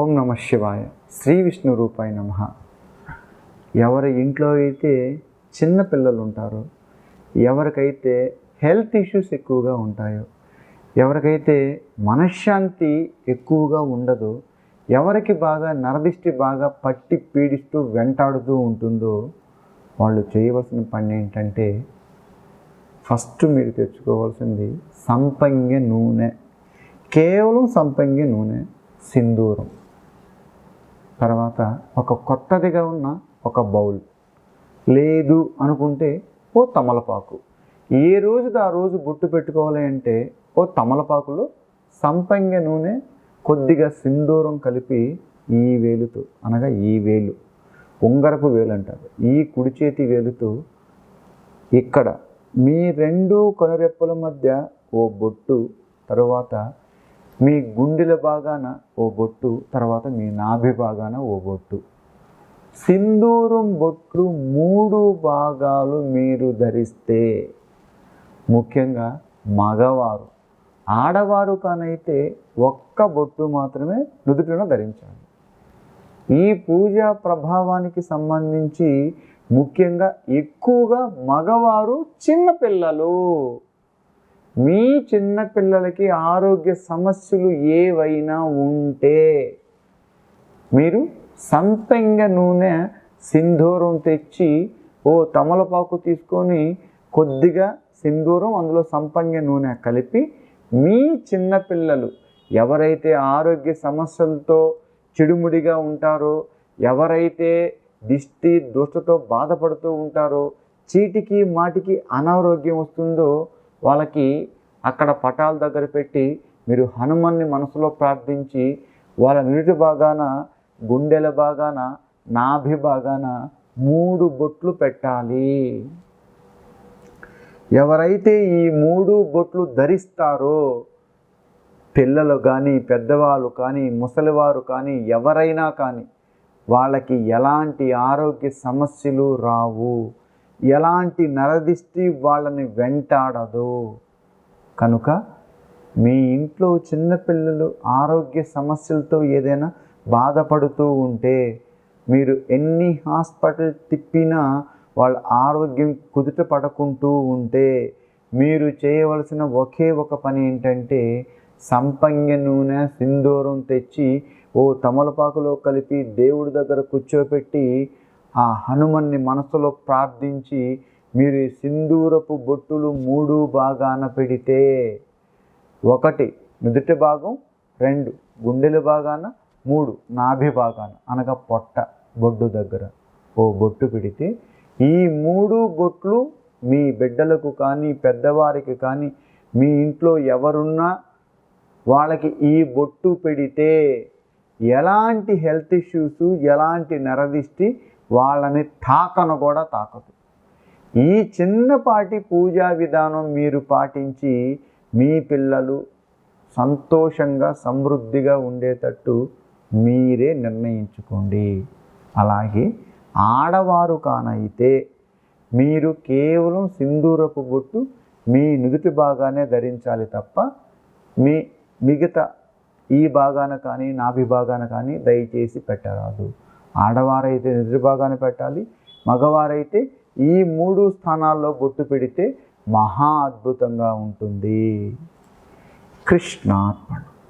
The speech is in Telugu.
ఓం నమ శివాయ. శ్రీ విష్ణు రూపాయ నమ. ఎవరి ఇంట్లో అయితే చిన్న పిల్లలు ఉంటారో ఎవరికైతే హెల్త్ ఇష్యూస్ ఎక్కువగా ఉంటాయో ఎవరికైతే మనశ్శాంతి ఎక్కువగా ఉండదో ఎవరికి బాగా నరదిష్టి బాగా పట్టి పీడిస్తూ వెంటాడుతూ ఉంటుందో వాళ్ళు చేయవలసిన పని ఏంటంటే ఫస్ట్ మీరు తెచ్చుకోవాల్సింది సంపంగి నూనె. కేవలం సంపంగి నూనె సింధూరం. తర్వాత ఒక కొత్తదిగా ఉన్న ఒక బౌల్. లేదు అనుకుంటే ఓ తమలపాకు. ఏ రోజుది ఆ రోజు బొట్టు పెట్టుకోవాలి అంటే ఓ తమలపాకులో సంపంగ నూనె కొద్దిగా సింధూరం కలిపి ఈ వేలుతో అనగా ఈ వేలు. ఉంగరపు వేలు అంటారు ఈ కుడి చేతి వేలుతో ఇక్కడ మీ రెండు కనురెప్పల మధ్య ఓ బొట్టు తరువాత మీ గుండెల భాగాన ఓ బొట్టు తర్వాత మీ నాభి భాగాన ఓ బొట్టు. సింధూరం బొట్లు మూడు భాగాలు మీరు ధరిస్తే ముఖ్యంగా మగవారు ఆడవారు కానైతే ఒక్క బొట్టు మాత్రమే నుదుటిలో ధరించాలి. ఈ పూజా ప్రభావానికి సంబంధించి ముఖ్యంగా ఎక్కువగా మగవారు చిన్నపిల్లలు మీ చిన్నపిల్లలకి ఆరోగ్య సమస్యలు ఏవైనా ఉంటే మీరు సంపెంగ నూనె సింధూరం తెచ్చి ఓ తమలపాకు తీసుకొని కొద్దిగా సింధూరం అందులో సంపంగ నూనె కలిపి మీ చిన్నపిల్లలు ఎవరైతే ఆరోగ్య సమస్యలతో చెడుముడిగా ఉంటారో ఎవరైతే దిష్టి దుష్టతో బాధపడుతూ ఉంటారో చీటికి మాటికి అనారోగ్యం వస్తుందో వాళ్ళకి అక్కడ పటాల దగ్గర పెట్టి మీరు హనుమన్ని మనసులో ప్రార్థించి వాళ్ళ నీటి భాగాన గుండెల భాగాన నాభి భాగాన మూడు బొట్లు పెట్టాలి. ఎవరైతే ఈ మూడు బొట్లు ధరిస్తారో పిల్లలు కానీ పెద్దవాళ్ళు కానీ ముసలివారు కానీ ఎవరైనా కానీ వాళ్ళకి ఎలాంటి ఆరోగ్య సమస్యలు రావు. ఎలాంటి నరదిష్టి వాళ్ళని వెంటాడదు. కనుక మీ ఇంట్లో చిన్నపిల్లలు ఆరోగ్య సమస్యలతో ఏదైనా బాధపడుతూ ఉంటే మీరు ఎన్ని హాస్పిటల్ తిప్పినా వాళ్ళ ఆరోగ్యం కుదుట పడకుంటూ ఉంటే మీరు చేయవలసిన ఒకే ఒక పని ఏంటంటే సంపంగ నూనె సింధూరం తెచ్చి ఓ తమలపాకులో కలిపి దేవుడి దగ్గర కూర్చోపెట్టి ఆ హనుమన్ని మనసులో ప్రార్థించి మీరు సింధూరపు బొట్టులు మూడు భాగాన పెడితే ఒకటి నుదుటి భాగం రెండు గుండెల భాగాన మూడు నాభి భాగాన. అనగా పొట్ట బొడ్డు దగ్గర ఓ బొట్టు పెడితే ఈ మూడు బొట్లు మీ బిడ్డలకు కానీ పెద్దవారికి కానీ మీ ఇంట్లో ఎవరున్నా వాళ్ళకి ఈ బొట్టు పెడితే ఎలాంటి హెల్త్ ఇష్యూస్ ఎలాంటి నరదిష్టి వాళ్ళని తాకను కూడా తాకదు. ఈ చిన్నపాటి పూజా విధానం మీరు పాటించి మీ పిల్లలు సంతోషంగా సమృద్ధిగా ఉండేటట్టు మీరే నిర్ణయించుకోండి. అలాగే ఆడవారు కానైతే మీరు కేవలం సింధూరపు బొట్టు మీ నుదుటి భాగానే ధరించాలి తప్ప మీ మిగతా ఈ భాగాన కానీ నాభి భాగాన కానీ దయచేసి పెట్టరాదు. ఆడవారైతే ఎదురుభాగాన్ని పెట్టాలి మగవారైతే ఈ మూడు స్థానాల్లో బొట్టు పెడితే మహా అద్భుతంగా ఉంటుంది. కృష్ణార్పణ.